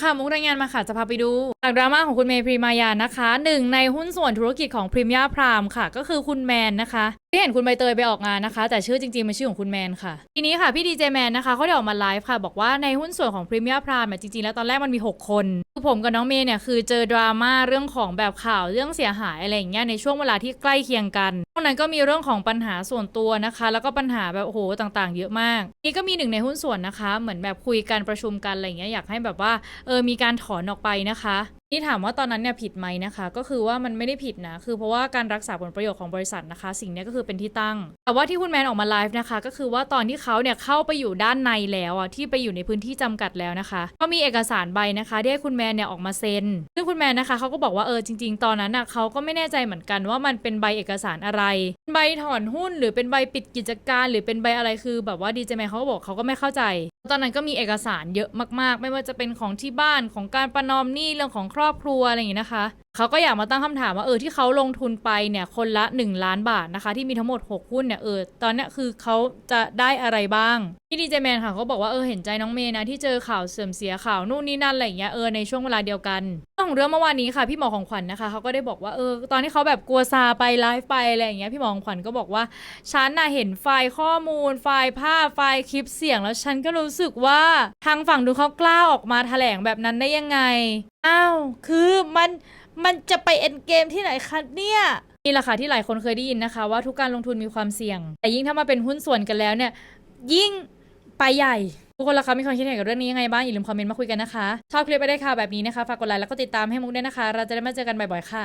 ค่ะมุกรายงานมาค่ะจะพาไปดูจากดราม่าของคุณเมย์พรีมายานะคะหนึ่งในหุ้นส่วนธุรกิจของพรีมยาพรามค่ะ ก็คือคุณแมนนะคะ ที่เห็นคุณใบเตยไปออกงานนะคะ แต่ชื่อจริงๆมันชื่อของคุณแมนค่ะ ทีนี้ค่ะ พี่ดีเจแมนนะคะเขาได้ออกมาไลฟ์ค่ะ บอกว่าในหุ้นส่วนของพรีมยาพรามจริงๆ แล้วตอนแรกมันมี 6 คนคือผมกับน้องเมย์เนี่ยคือเจอดราม่าเรื่องของแบบข่าวเรื่องเสียหายอะไรอย่างเงี้ยในช่วงเวลาที่ใกล้เคียงกันตรงนั้นก็มีเรื่องของปัญหาส่วนตัวนะคะ แล้วก็ปัญหาแบบโอ้โหต่างๆ เยอะมาก นี่ก็มีหนึ่งในหุ้นส่วนนะคะ เหมือนแบบคุยกันประชุมกันอะไรอย่างเงี้ยอยากให้แบบว่าเออมีการถอนออกไปนะคะ นี่ถามว่าตอนนั้นเนี่ยผิดไหมนะคะ ก็คือว่ามันไม่ได้ผิดนะ คือเพราะว่าการรักษาผลประโยชน์ของบริษัทนะคะ สิ่งนี้ก็คือเป็นที่ตั้ง แต่ว่าที่คุณแมนออกมาไลฟ์นะคะ ก็คือว่าตอนที่เขาเนี่ยเข้าไปอยู่ด้านในแล้วอะที่ไปอยู่ในพื้นที่จำกัดแล้วนะคะ ก็มีเอกสารใบนะคะที่ให้คุณแมนเนี่ยออกมาเซ็นซึ่งคุณแมนนะคะเขาก็บอกว่าเออจริง ๆ ตอนนั้นอะเขาก็ไม่แน่ใจเหมือนกันว่ามันเป็นใบเอกสารอะไร ใบถอนหุ้นหรือเป็นใบปิดกิจการ หรือเป็นใบอะไรคือ แบบว่าดีเจแมนเขาก็บอกเขาก็ไม่เข้าใจ ตอนนั้นก็มีเอกสารเยอะมากๆ ไม่ว่าจะเป็นของที่บ้านของการประนอมหนี้เรื่องของครรอบครัวอะไรอย่างนี้นะคะเขาก็อยากมาตั้งคำถามว่าเออที่เขาลงทุนไปเนี่ยคนละ 1 ล้านบาทนะคะ ที่มีทั้งหมด 6 หุ้นเนี่ยเออตอนนี้คือเขาจะได้อะไรบ้างพี่ดีเจแมนค่ะเขาบอกว่าเออเห็นใจน้องเมย์นะที่เจอข่าวเสื่อมเสียข่าวนู่นนี่นั่นอะไรอย่างเงี้ยเออในช่วงเวลาเดียวกัน ของเรื่องเมื่อวานนี้ค่ะพี่หมอของขวัญนะคะเขาก็ได้บอกว่าเออตอนที่เขาแบบกลัวซาไปไลฟ์ไปอะไรอย่างเงี้ยพี่หมอของขวัญก็บอกว่าฉันน่ะเห็นไฟล์ข้อมูล ไฟล์ภาพไฟล์คลิปเสียง แล้วฉันก็รู้สึกว่าทางฝั่งดูเขากล้าออกมาแถลงแบบนั้นได้ยังไงอ้าวคือมันมันจะไปเอ็นเกมที่ไหนคะเนี่ยนี่แหละค่ะที่หลายคนเคยได้ยินนะคะ ว่าทุกการลงทุนมีความเสี่ยง แต่ยิ่งถ้ามาเป็นหุ้นส่วนกันแล้วเนี่ยยิ่งไปใหญ่ ทุกคนล่ะคะมีความคิดเห็นกับเรื่องนี้ยังไงบ้างอย่าลืมคอมเมนต์มาคุยกันนะคะชอบคลิปไปได้ค่ะแบบนี้นะคะฝากกดไลค์แล้วก็ติดตามให้มุกด้วยนะคะ เราจะได้มาเจอกันบ่อยๆค่ะ